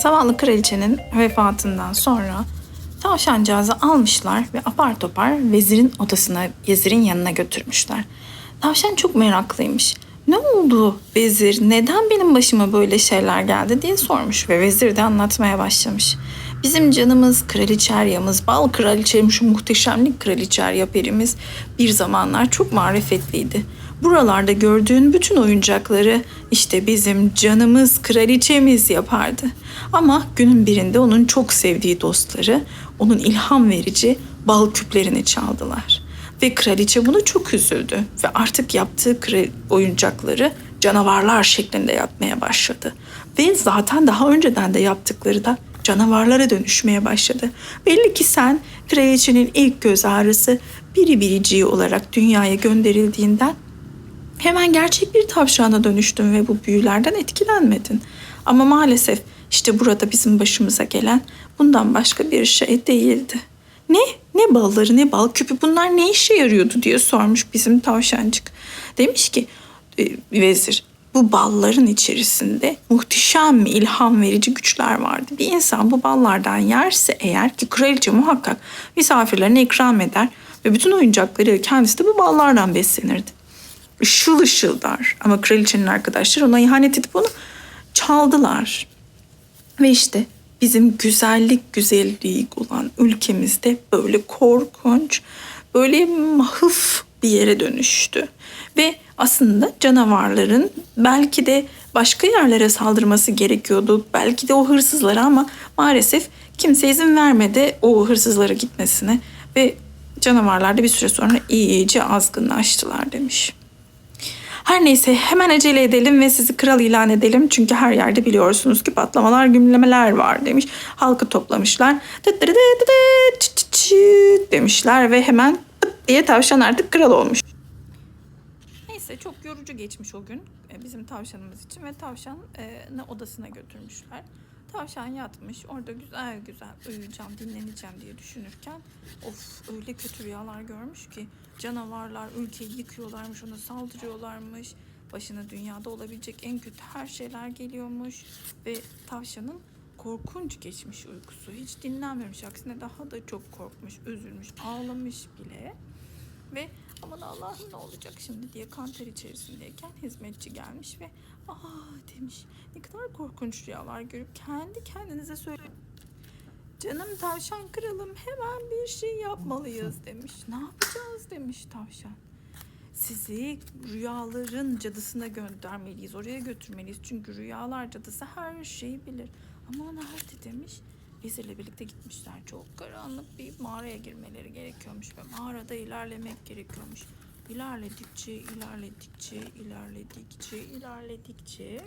Zavallı kraliçenin vefatından sonra tavşancağızı almışlar ve apar topar vezirin odasına, vezirin yanına götürmüşler. Tavşan çok meraklıymış. Ne oldu vezir, neden benim başıma böyle şeyler geldi diye sormuş ve vezir de anlatmaya başlamış. Bizim canımız kraliçeryamız, bal kraliçem şu muhteşemlik kraliçerya perimiz bir zamanlar çok marifetliydi. Buralarda gördüğün bütün oyuncakları işte bizim canımız kraliçemiz yapardı. Ama günün birinde onun çok sevdiği dostları onun ilham verici bal küplerini çaldılar. Ve kraliçe bunu çok üzüldü ve artık yaptığı oyuncakları canavarlar şeklinde yapmaya başladı. Ve zaten daha önceden de yaptıkları da canavarlara dönüşmeye başladı. Belli ki sen kraliçenin ilk göz ağrısı biri biriciği olarak dünyaya gönderildiğinden hemen gerçek bir tavşana dönüştün ve bu büyülerden etkilenmedin. Ama maalesef işte burada bizim başımıza gelen bundan başka bir şey değildi. Ne? Ne balları ne bal küpü bunlar ne işe yarıyordu diye sormuş bizim tavşancık. Demiş ki e, vezir bu balların içerisinde muhteşem ilham verici güçler vardı. Bir insan bu ballardan yerse eğer ki kraliçe muhakkak misafirlerine ikram eder ve bütün oyuncakları kendisi de bu ballardan beslenirdi ışıl ışıldar. Ama kraliçenin arkadaşları ona ihanet edip onu çaldılar. Ve işte bizim güzellik güzelliği olan ülkemizde böyle korkunç, böyle mahıf bir yere dönüştü. Ve aslında canavarların belki de başka yerlere saldırması gerekiyordu. Belki de o hırsızlara ama maalesef kimse izin vermedi o hırsızlara gitmesine. Ve canavarlar da bir süre sonra iyice azgınlaştılar demiş. Her neyse hemen acele edelim ve sizi kral ilan edelim. Çünkü her yerde biliyorsunuz ki patlamalar, gümlemeler var demiş. Halkı toplamışlar. Demişler ve hemen diye tavşan artık kral olmuş. Neyse çok yorucu geçmiş o gün e, bizim tavşanımız için ve tavşanı odasına götürmüşler. Tavşan yatmış orada güzel güzel uyuyacağım dinleneceğim diye düşünürken of öyle kötü rüyalar görmüş ki canavarlar ülkeyi yıkıyorlarmış ona saldırıyorlarmış. Başına dünyada olabilecek en kötü her şeyler geliyormuş ve tavşanın korkunç geçmiş uykusu hiç dinlenmemiş aksine daha da çok korkmuş üzülmüş ağlamış bile. Ve aman Allah'ım ne olacak şimdi diye kanter içerisindeyken hizmetçi gelmiş ve ah demiş ne kadar korkunç rüyalar görüp kendi kendinize söyle. Canım tavşan kralım hemen bir şey yapmalıyız demiş. Ne yapacağız demiş tavşan. Sizi rüyaların cadısına göndermeliyiz. Oraya götürmeliyiz. Çünkü rüyalar cadısı her şeyi bilir. Ama nerede demiş. Vezirle birlikte gitmişler. Çok karanlık bir mağaraya girmeleri gerekiyormuş ve mağarada ilerlemek gerekiyormuş. İlerledikçe, ilerledikçe, ilerledikçe, ilerledikçe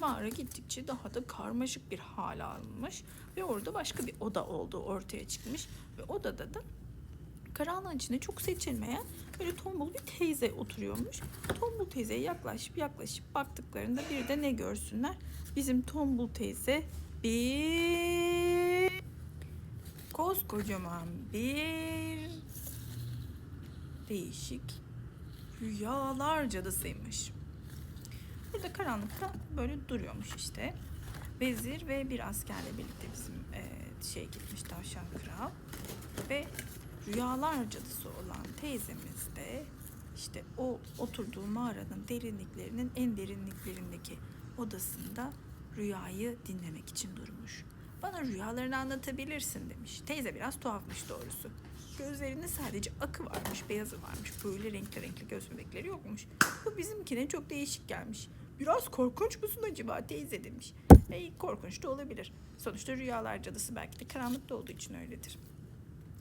mağara gittikçe daha da karmaşık bir hal almış ve orada başka bir oda olduğu ortaya çıkmış ve odada da karanlığın içinde çok seçilmeyen böyle tombul bir teyze oturuyormuş. Tombul teyzeye yaklaşıp yaklaşıp baktıklarında bir de ne görsünler? Bizim tombul teyze bir koskocaman bir değişik rüyalar cadısıymış. Burada karanlıkta böyle duruyormuş işte. Vezir ve bir askerle birlikte bizim e, şey gitmiş tavşan kral. Ve rüyalar cadısı olan teyzemiz de işte o oturduğu mağaranın derinliklerinin en derinliklerindeki odasında rüyayı dinlemek için durmuş. Bana rüyalarını anlatabilirsin demiş. Teyze biraz tuhafmış doğrusu. Gözlerinde sadece akı varmış, beyazı varmış. Böyle renkli renkli göz bebekleri yokmuş. Bu bizimkine çok değişik gelmiş. Biraz korkunç musun acaba teyze demiş. E, korkunç da olabilir. Sonuçta rüyalar cadısı belki de karanlıkta olduğu için öyledir.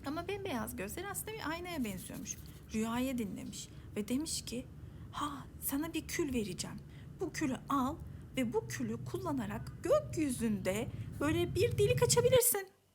Ama bembeyaz gözleri aslında bir aynaya benziyormuş. Rüyayı dinlemiş ve demiş ki ha sana bir kül vereceğim. Bu külü al ve bu külü kullanarak gökyüzünde böyle bir delik açabilirsin.